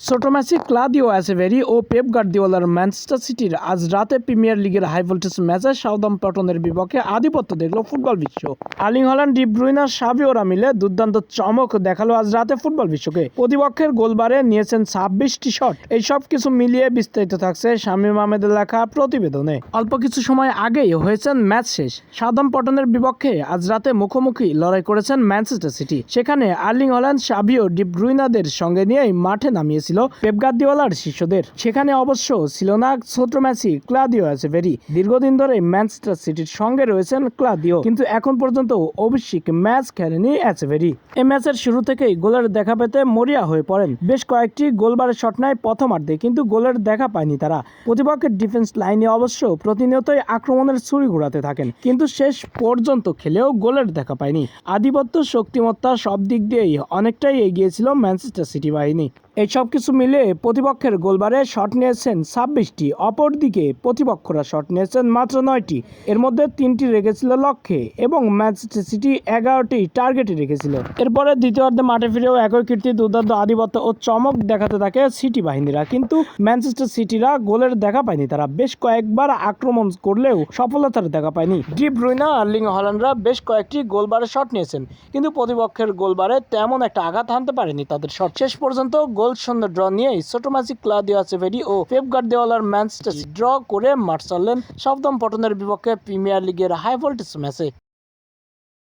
ছোট ম্যাচে Claudio Echeverri ও পেপ গার্দিওলার ম্যানচেস্টার সিটির। আজ রাতে প্রিমিয়ার লিগের হাই ভোল্টেজ ম্যাচে সাউদাম পটনের বিপক্ষে আধিপত্য দেখল ফুটবল বিশ্ব। আর্লিং হল্যান্ড ডিপ ব্রুইনা সাবিওরা মিলে দুর্দান্ত চমক দেখাল আজ রাতে ফুটবল বিশ্বকে। প্রতিপক্ষের গোলবারে নিয়েছেন ছাব্বিশটি শট। এই সব কিছু মিলিয়ে বিস্তারিত থাকছে শামীম আহমেদের লেখা প্রতিবেদনে। অল্প কিছু সময় আগেই হয়েছেন ম্যাচ শেষ। সাউদাম পটনের বিপক্ষে আজ রাতে মুখোমুখি লড়াই করেছেন ম্যানচেস্টার সিটি। সেখানে আর্লিং হল্যান্ড সাবিও ডিপ ব্রুইনাদের সঙ্গে নিয়েই মাঠে নামিয়েছিল পেপ গার্দিওলার শিষ্যদের। সেখানে অবশ্য ছিল না ছোট ম্যাচি ক্লাদিও অ্যাসেভেরি দীর্ঘদিন ধরে ম্যানচেস্টার সিটির সঙ্গে রয়েছেন ক্লাদিও। কিন্তু এখন পর্যন্ত অভিষেক ম্যাচ খেলেনি অ্যাসেভেরি এই ম্যাচের শুরু থেকেই গোলের দেখা পেতে মরিয়া হয়ে পড়েন। বেশ কয়েকটি গোলবারের শট নেয় প্রথমার্ধে, কিন্তু গোলের দেখা পায়নি তারা। প্রতিপক্ষের ডিফেন্স লাইনে অবশ্য প্রতিনিয়তই আক্রমণের ছুরি ঘোরাতে থাকেন, কিন্তু শেষ পর্যন্ত খেলেও গোলের দেখা পায়নি। আধিপত্য, শক্তিমত্তা সব দিক দিয়েই অনেকটাই এগিয়েছিল ম্যানচেস্টার সিটি বাহিনী। এই সব কিছু মিলে প্রতিপক্ষের গোলবারে শট নিয়েছেন ছাব্বিশটি, অপরদিকে প্রতিপক্ষরা শট নিয়েছেন মাত্র নয়টি। এর মধ্যে তিনটি রেখেছিল লক্ষ্যে এবং ম্যানচেস্টার সিটি এগারোটি টার্গেটে রেখেছিল। এরপরে দ্বিতীয়ার্ধে মাঠে ফিরেও একই কীর্তি, দুর্দান্ত আধিপত্য ও চমক দেখাতে থাকে সিটি বাহিনীরা। কিন্তু ম্যানচেস্টার সিটিরা গোলের দেখা পায়নি। তারা বেশ কয়েকবার আক্রমণ করলেও সফলতার দেখা পায়নি। ডিপ রুইনা আর্লিং হল্যান্ডরা বেশ কয়েকটি গোলবারে শট নিয়েছেন। কিন্তু প্রতিপক্ষের গোলবারে তেমন একটা আঘাত হানতে পারেনি। তাদের শট শেষ পর্যন্ত গোল শূন্য ড্র নিয়ে দেওয়া ক্লাদিও আসেভেরি ও পেপ গার্দিওলার ম্যানচেস্টার ড্র করে মাঠ চাললেন সপ্তম পটনের বিপক্ষে প্রিমিয়ার লিগের হাই ভোল্টেজ ম্যাচে